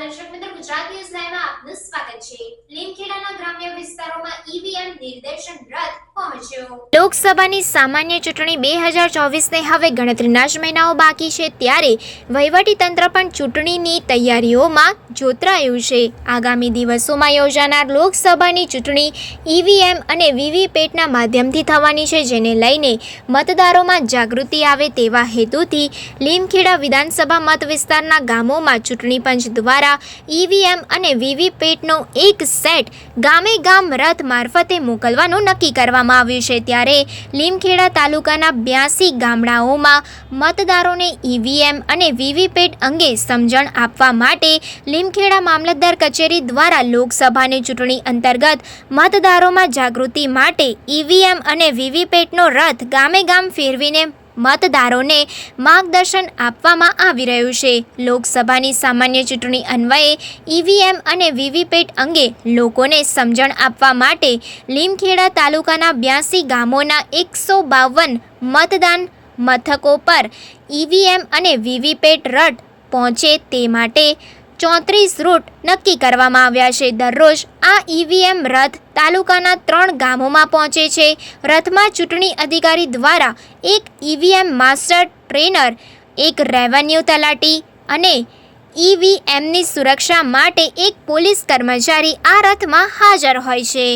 નમસ્કાર દર્શક મિત્રો ગુજરાત ન્યૂઝ લાઈવ આપનું સ્વાગત છે લીમખેડાના ગ્રામ્ય વિસ્તારોમાં લોકસભાની સામાન્ય ચૂંટણી બે હજાર ચોવીસને હવે ગણતરીના જ મહિનાઓ બાકી છે, ત્યારે વહીવટીતંત્ર પણ ચૂંટણીની તૈયારીઓમાં જોતરાયું છે. આગામી દિવસોમાં યોજાનાર લોકસભાની ચૂંટણી ઈવીએમ અને વીવીપેટના માધ્યમથી થવાની છે, જેને લઈને મતદારોમાં જાગૃતિ આવે તેવા હેતુથી લીમખેડા વિધાનસભા મત વિસ્તારના ગામોમાં ચૂંટણી પંચ દ્વારા ઈવીએમ અને વીવીપેટનો એક સેટ ગામે ગામ રથ મારફતે મોકલવાનું નક્કી કરવામાં આવ્યું છે. ત્યારે લીમખેડા તાલુકાના બ્યાસી ગામડાઓમાં મતદારોને ઈવીએમ અને વીવીપેટ અંગે સમજણ આપવા માટે લીમખેડા મામલતદાર કચેરી દ્વારા લોકસભાની ચૂંટણી અંતર્ગત મતદારોમાં જાગૃતિ માટે ઈવીએમ અને વીવીપેટનો રથ ગામે ગામ ફેરવીને મતદારોને માર્ગદર્શન આપવામાં આવી રહ્યું છે. લોકસભાની સામાન્ય ચૂંટણી અન્વયે ઈવીએમ અને વીવીપેટ અંગે લોકોને સમજણ આપવા માટે લીમખેડા તાલુકાના બ્યાસી ગામોના એકસો બાવન મતદાન મથકો પર ઈવીએમ અને વીવીપેટ રટ પહોંચે તે માટે ચોત્રીસ રૂટ નક્કી કરવામાં આવ્યા છે. દરરોજ આ ઈવીએમ રથ તાલુકાના ત્રણ ગામોમાં પહોંચે છે. રથમાં ચૂંટણી અધિકારી દ્વારા એક ઈવીએમ માસ્ટર ટ્રેનર, એક રેવન્યુ તલાટી અને ઈવીએમની સુરક્ષા માટે એક પોલીસ કર્મચારી આ રથમાં હાજર હોય છે.